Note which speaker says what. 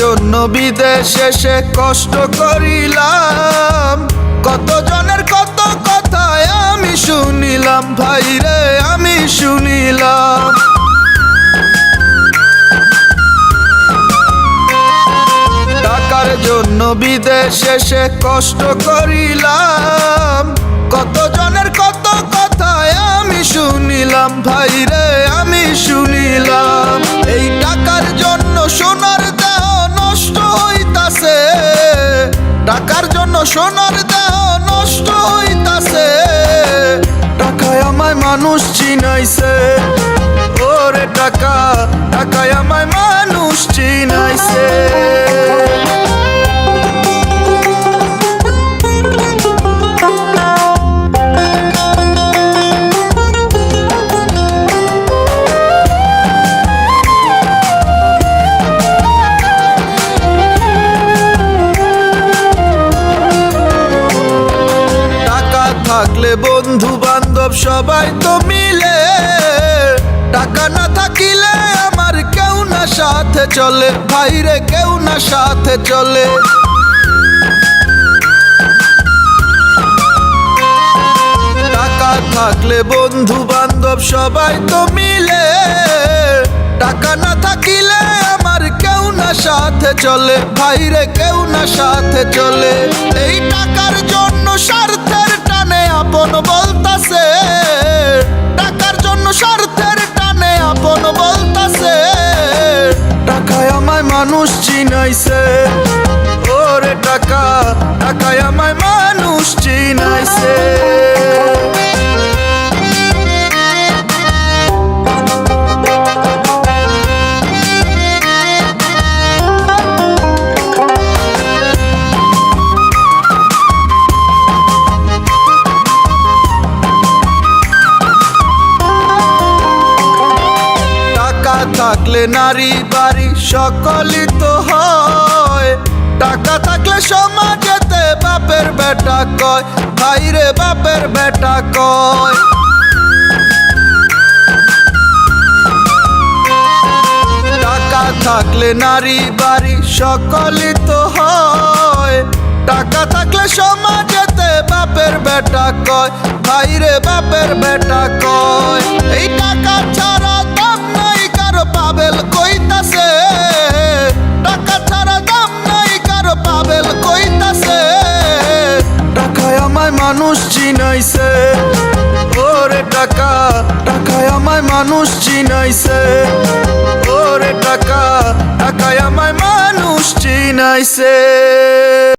Speaker 1: জন্য বিদেশে সে কষ্ট করিলাম। কত জনের কত কথায় আমি শুনিলাম, ভাই রে, আমি শুনিলাম। টাকার জন্য বিদেশে সে কষ্ট করিলাম। কত জনের কত কথায় আমি শুনিলাম, ভাই রে, আমি শুনিলাম। টাকার জন্য সোনার দেহ নষ্ট হইতাছে। টাকায় আমায় মানুষ থাকলে বন্ধু বান্ধব সবাই তো মিলে। টাকা না থাকিলে আমার কেউ না সাথে চলে, ভাইরে কেউ না সাথে চলে। টাকা থাকলে বন্ধু বান্ধব সবাই তো মিলে। টাকা না থাকিলে আমার কেউ না সাথে চলে, ভাইরে কেউ না সাথে চলে। এই টাকার জন্য মানুষ চিনাইছে। ওরে টাকা টাকায় আমায় মানুষ চিনাইছে। থাকলে নারী বাড়ি সকলই তো হয়। টাকা থাকলে সমাজেতে বাপের বেটা কয়, ভাইরে বাপের বেটা কয়। থাকলে নারী বাড়ি সকলই তো হয়। টাকা থাকলে সমাজেতে বাপের বেটা কয়, ভাইরে বাপের বেটা কয়। এই টাকা আমায় মানুষ চিনাইছে। ওরে টাকা, টাকায় আমায় মানুষ চিনাইছে। ওরে টাকা, টাকায় আমায় মানুষ চিনাইছে।